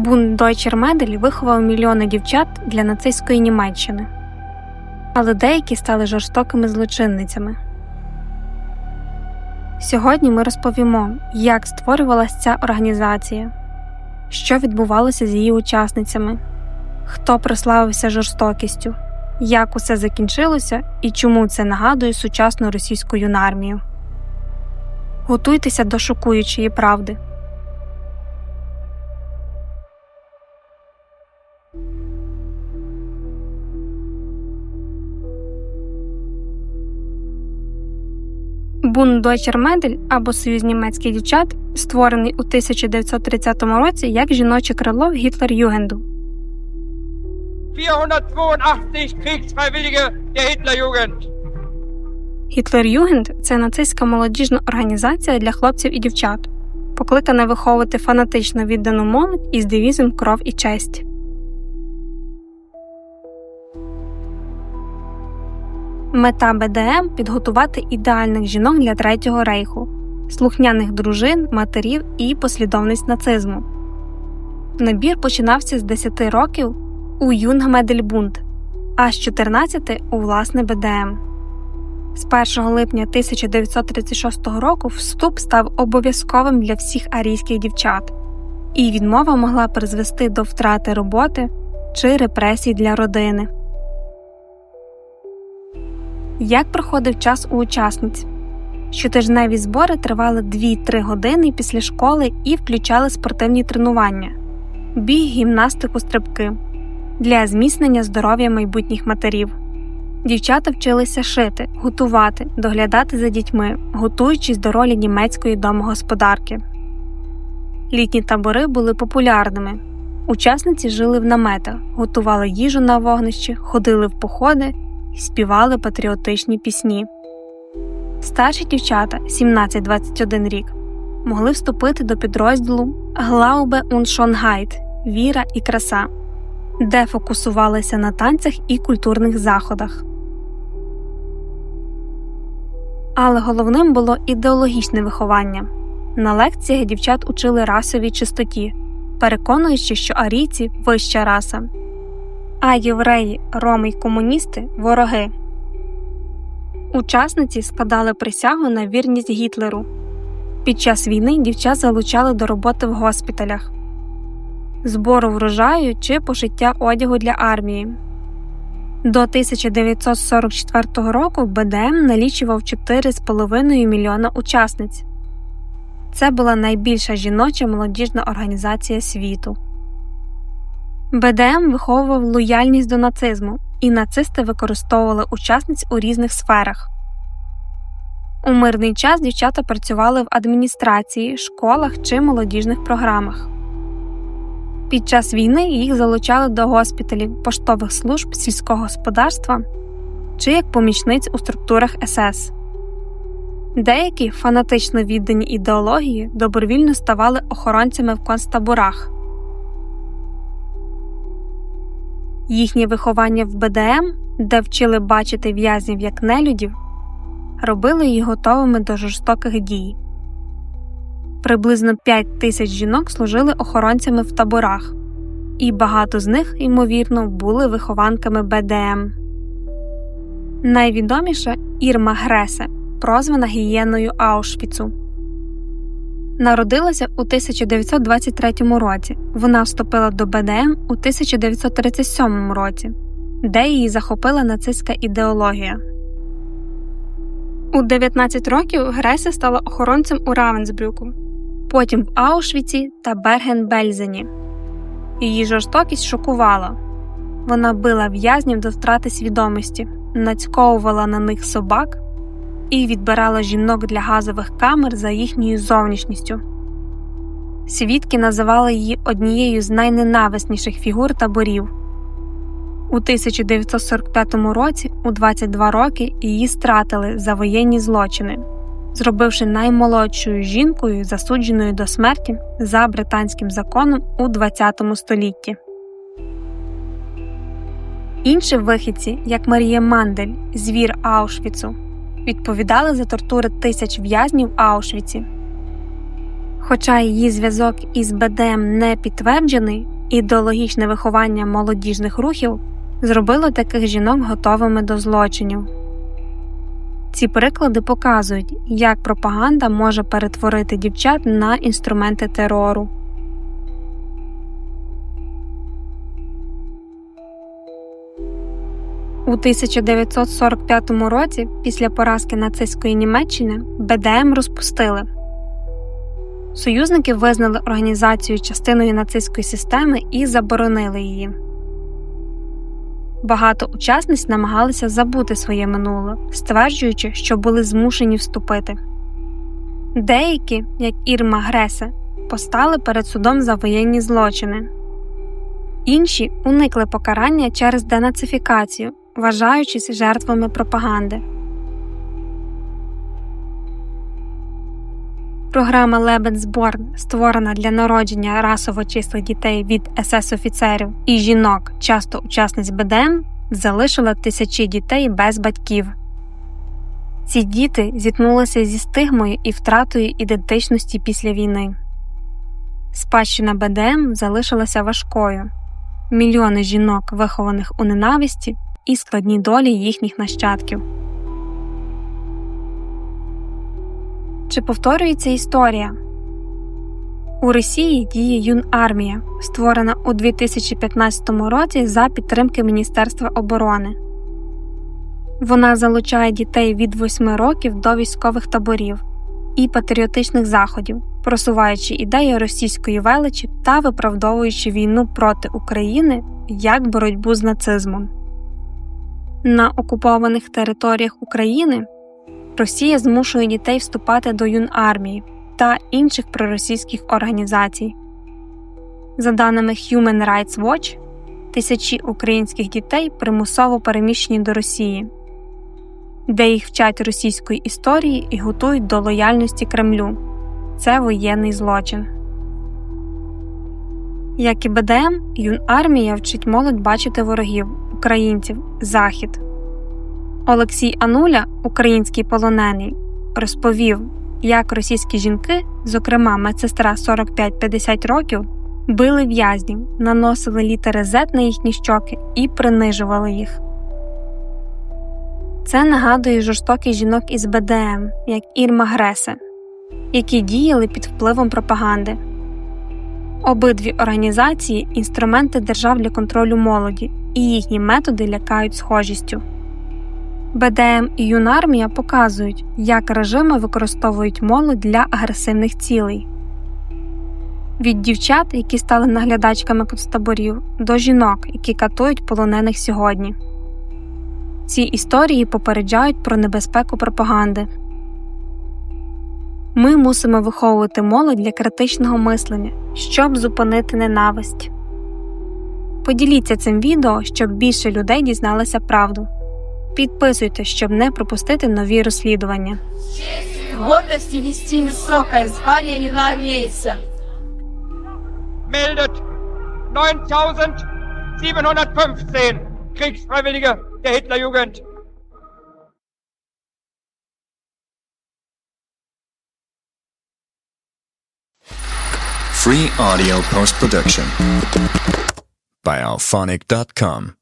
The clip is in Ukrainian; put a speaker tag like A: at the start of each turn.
A: Бун Дойчер Медель виховав мільйони дівчат для нацистської Німеччини, але деякі стали жорстокими злочинницями. Сьогодні ми розповімо, як створювалася ця організація, що відбувалося з її учасницями, хто прославився жорстокістю, як усе закінчилося і чому це нагадує сучасну російську юнармію. Готуйтеся до шокуючої правди. Бун Дойчер Медель або Союз німецьких дівчат створений у 1930 році як жіноче крило Гітлер Югенду.
B: 482 Kriegsfreiwillige der Hitlerjugend.
A: Гітлер Югенд це нацистська молодіжна організація для хлопців і дівчат, покликана виховувати фанатично віддану молодь із девізом кров і честь. Мета БДМ підготувати ідеальних жінок для Третього рейху, слухняних дружин, матерів і послідовниць нацизму. Набір починався з 10 років у Юнгмедельбунд, а з 14 у власне БДМ. З 1 липня 1936 року вступ став обов'язковим для всіх арійських дівчат, і відмова могла призвести до втрати роботи чи репресій для родини. Як проходив час у учасниць? Щотижневі збори тривали 2-3 години після школи і включали спортивні тренування, біг, гімнастику, стрибки для зміцнення здоров'я майбутніх матерів. Дівчата вчилися шити, готувати, доглядати за дітьми, готуючись до ролі німецької домогосподарки. Літні табори були популярними. Учасниці жили в наметах, готували їжу на вогнищі, ходили в походи і співали патріотичні пісні. Старші дівчата 17-21 рік могли вступити до підрозділу und Schönheit – Віра і краса, де фокусувалися на танцях і культурних заходах. Але головним було ідеологічне виховання. На лекціях дівчат учили расовій чистоті, переконуючи, що арійці вища раса, а євреї, роми й комуністи вороги. Учасниці складали присягу на вірність Гітлеру. Під час війни дівчат залучали до роботи в госпіталях, збору врожаю чи пошиття одягу для армії. До 1944 року БДМ налічував 4,5 мільйона учасниць. Це була найбільша жіноча молодіжна організація світу. БДМ виховував лояльність до нацизму, і нацисти використовували учасниць у різних сферах. У мирний час дівчата працювали в адміністрації, школах чи молодіжних програмах. Під час війни їх залучали до госпіталів, поштових служб сільського господарства чи як помічниць у структурах СС. Деякі фанатично віддані ідеології добровільно ставали охоронцями в концтаборах. Їхнє виховання в БДМ, де вчили бачити в'язнів як нелюдів, робило їх готовими до жорстоких дій. Приблизно 5 тисяч жінок служили охоронцями в таборах, і багато з них, ймовірно, були вихованками БДМ. Найвідоміша Ірма Гресе, прозвана гієною Аушвіцу. Народилася у 1923 році. Вона вступила до БДМ у 1937 році, де її захопила нацистська ідеологія. У 19 років Гресе стала охоронцем у Равенсбрюку, потім в Аушвіці та Берген-Бельзені. Її жорстокість шокувала. Вона била в'язнів до втрати свідомості, нацьковувала на них собак і відбирала жінок для газових камер за їхньою зовнішністю. Свідки називали її однією з найненависніших фігур таборів. У 1945 році, у 22 роки, її стратили за воєнні злочини, зробивши наймолодшою жінкою, засудженою до смерті за британським законом у ХХ столітті. Інші вихідці, як Марія Мандель, звір Аушвіцу, відповідали за тортури тисяч в'язнів в Аушвіці. Хоча її зв'язок із БДМ не підтверджений, ідеологічне виховання молодіжних рухів зробило таких жінок готовими до злочинів. Ці приклади показують, як пропаганда може перетворити дівчат на інструменти терору. У 1945 році, після поразки нацистської Німеччини, БДМ розпустили. Союзники визнали організацію частиною нацистської системи і заборонили її. Багато учасниць намагалися забути своє минуле, стверджуючи, що були змушені вступити. Деякі, як Ірма Гресе, постали перед судом за воєнні злочини, інші уникли покарання через денацифікацію, вважаючись жертвами пропаганди. Програма Лебедсборн, створена для народження расово числих дітей від СС-офіцерів і жінок, часто учасниць БДМ, залишила тисячі дітей без батьків. Ці діти зіткнулися зі стигмою і втратою ідентичності після війни. Спадщина БДМ залишилася важкою. Мільйони жінок, вихованих у ненависті, і складні долі їхніх нащадків. Чи повторюється історія? У Росії діє Юнармія, створена у 2015 році за підтримки Міністерства оборони. Вона залучає дітей від 8 років до військових таборів і патріотичних заходів, просуваючи ідеї російської величі та виправдовуючи війну проти України як боротьбу з нацизмом. На окупованих територіях України Росія змушує дітей вступати до юнармії та інших проросійських організацій. За даними Human Rights Watch, тисячі українських дітей примусово переміщені до Росії, де їх вчать російської історії і готують до лояльності Кремлю. Це воєнний злочин. Як і БДМ, юнармія вчить молодь бачити ворогів, українців, захід. Олексій Ануля, український полонений, розповів, як російські жінки, зокрема медсестра 45-50 років, били в'язнів, наносили літери Z на їхні щоки і принижували їх. Це нагадує жорстоких жінок із БДМ, як Ірма Гресе, які діяли під впливом пропаганди. Обидві організації інструменти держав для контролю молоді, і їхні методи лякають схожістю. БДМ і Юнармія показують, як режими використовують молодь для агресивних цілей від дівчат, які стали наглядачками концтаборів, до жінок, які катують полонених сьогодні. Ці історії попереджають про небезпеку пропаганди. Ми мусимо виховувати молодь для критичного мислення, щоб зупинити ненависть. Поділіться цим відео, щоб більше людей дізналися правду. Підписуйтесь, щоб не пропустити нові розслідування.
C: гордости нести высокое звание юноармейца.
B: meldet 9715 Kriegsfreiwillige der Hitlerjugend.
D: Free audio post production by alphonic.com.